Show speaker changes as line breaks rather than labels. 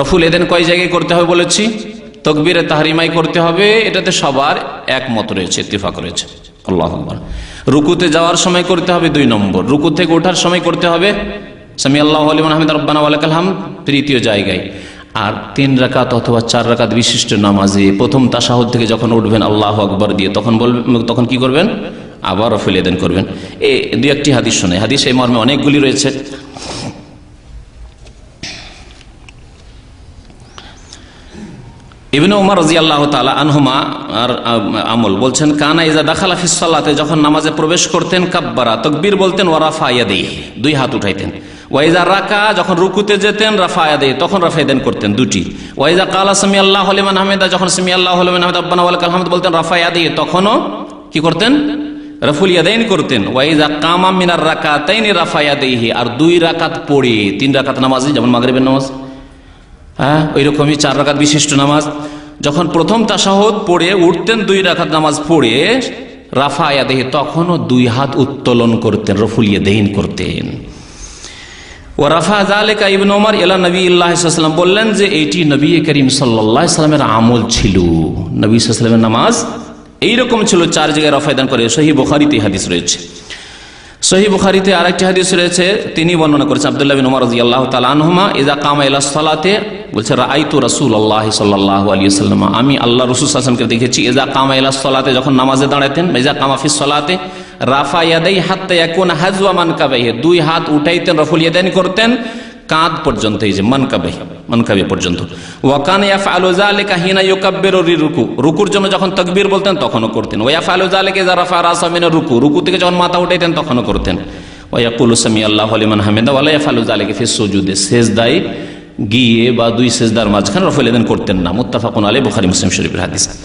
রফুল, এদেন কয় জায়গায় করতে হবে বলেছি? তকবিরে তাহারিমাই করতে হবে, এটাতে সবার একমত রয়েছে, ইত্তিফাক রয়েছে। আল্লাহ রুকুতে যাওয়ার সময় করতে হবে দুই নম্বর। রুকু থেকে ওঠার সময় করতে হবে সামি আল্লাহ আলিমান আহমেদ রব্বানা ওয়ালাকালহাম তৃতীয় জায়গায়। আর তিন রাকাত অথবা চার রাকাত বিশিষ্ট নামাজে প্রথম তাসাহুদ থেকে যখন উঠবেন, আল্লাহ আকবর দিয়ে, তখন বলবেন তখন কি করবেন? আবার রফুল, এদেন করবেন। এ দু একটি হাদিস শোনে হাদিস এই মর্মে অনেকগুলি রয়েছে। ইবিন উমর রাজি আল্লাহ তালা আনহুমা আর আমল বলছেন, কানা ইজা দাখালা ফিসাল্লাতে যখন নামাজে প্রবেশ করতেন, কাব্বারা, তকবীর বলতেন ওয়ারাফা ইয়াদি দুই হাত উঠাইতেন। ওয়াইজা রাকা যখন রুকুতে যেতেন, রাফা ইয়াদি তখন রাফাইদেন করতেন দুটি ওয়াইজা কালা সামি আল্লাহ হলিমান আহমেদা যখন সামি আল্লাহ হলিমান আহমেদ আব্বানা আহমদ বলতেন, রাফা ইয়াদি তখনও কি করতেন? রফুল ইয়াদাইন করতেন। ওয়াইজা কামা মিনার রাকা তাইনি রাফা ইয়াদিহি আর দুই রাকাত পড়ে, তিন রাকাত নামাজে, যেমন মাগরিবের নামাজ। হ্যাঁ? ওই রকমই চার রাকাত বিশিষ্ট নামাজ। যখন প্রথম তাসাহদ পড়ে উঠতেন, দুই রাকাত নামাজ পড়ে রাফা দেহে তখনও দুই হাত উত্তোলন করতেন, রফুলিয়া দেহীন করতেন। ও রাফা জালেকা ইবন ওমর এলা নবী ইল্লাহাম বললেন যে, এইটি নবী করিম সাল্লাহ সাল্লামের আমল ছিল। নবী সাল্লামের নামাজ এইরকম ছিল, চার জায়গায় রফায়দান করে। সহি বোখারিতে হাদিস রয়েছে। সহি বুখারিতে আরেকটি হাদিস রয়েছে, তিনি বর্ণনা করেছেন আবদুল্লাহ বিন উমর রাদিয়াল্লাহু তাআলা আনহুমা, ইযা কামা ইলা সালাতে বলছে, রাআইতু রাসূলুল্লাহ সাল্লাল্লাহু আলাইহি ওয়াসাল্লাম, আমি আল্লাহ রাসূল আলাইহি দেখেছি, ইযা কামা ইলা সালাতে যখন নামাজে দাঁড়াতেন ইযা কামা ফিস সালাতে রাফা ইয়াদাই হাত্তা ইয়াকুন হাজওয়া মানকাবাইহি দুই হাত উঠাইতেন, রফুল ইয়াদাইন করতেন, কাঁধ পর্যন্ত, এই যে মানকাবে মানকাবে পর্যন্ত। ওয়াকান ইয়াফআলু যালিকা হিনা ইউকাব্বিরু রুকু রুকুর জন্য যখন তাকবীর বলতেন, তখনও করতেন। ওয়া ইয়াফআলু যালিকা ইযা রাফা রাসা রুকু রুকু থেকে যখন মাথা উঠাইতেন, তখনও করতেন। ওয়া ইয়াকুলু সামি আল্লাহু লিমান হামিদা ওয়া লা ইয়াফআলু যালিকা ফিস সুজুদে সেজদায় গিয়ে বা দুই সেজদার মাঝখানে রফুল করতেন না। মুত্তাফাকু আলে বোখারি মুসলিম শরীফের হাদিস।